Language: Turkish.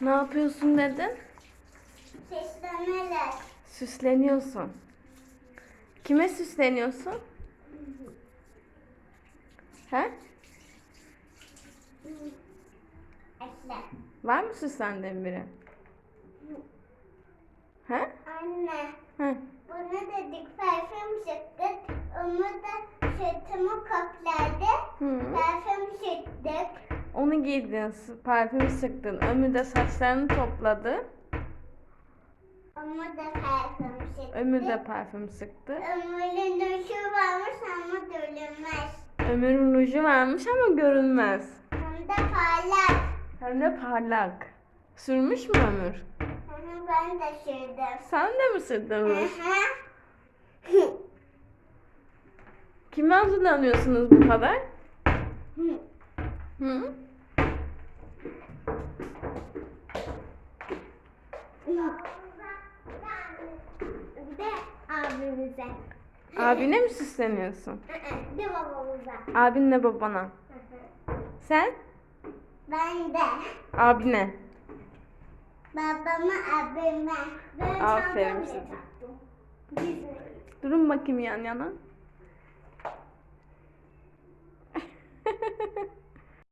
Ne yapıyorsun dedin? Seslenerek. Süsleniyorsun. Kime süsleniyorsun? He? Esle. Var mı süslendiğin biri? He? Anne. He. Bunu dedik parfüm sıktık. Onu da sırtımı kapladı. Parfüm sıktık. Onu giydin, parfüm sıktın. Ömür de saçlarını topladı. Onu da parfüm sıktık. Ömür de parfüm sıktı. Ömür'ün duşu varmış ama görünmez. Ömür'ün ruju varmış ama görünmez. Hem de parlak. Hem de parlak. Sürmüş mü Ömür? Ben de sürdüm. Sen de mi sürdün Ömür? Kime hazırlanıyorsunuz bu kadar? Hı. De abimize. Abine mi süsleniyorsun? De babamıza. Abinle babana. Sen? Ben de. Abine. Babama abime. Ben Aferin size. Güzel. Durun bakayım yan yana.